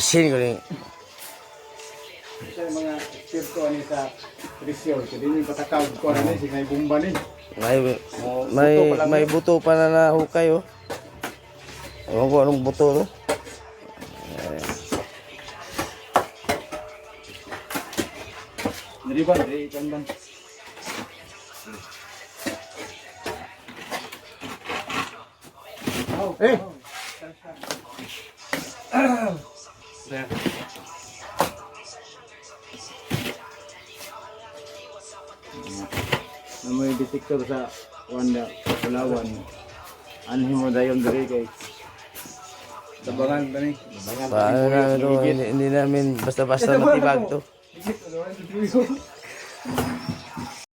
Sin ko rin. Sa mga eksperto ani sa presyo, kaya din patakaw ko na ni sa bomba ni. May, may, may buto pa na nahukay oh. Ewan ko anong buto to. Dili ba, dili kan bang. Eh. Na may detector sa Wanda Palawan. Anhin mo dayon diri kay Tabangan ba ni? Hindi, hindi namin basta-basta matibag to.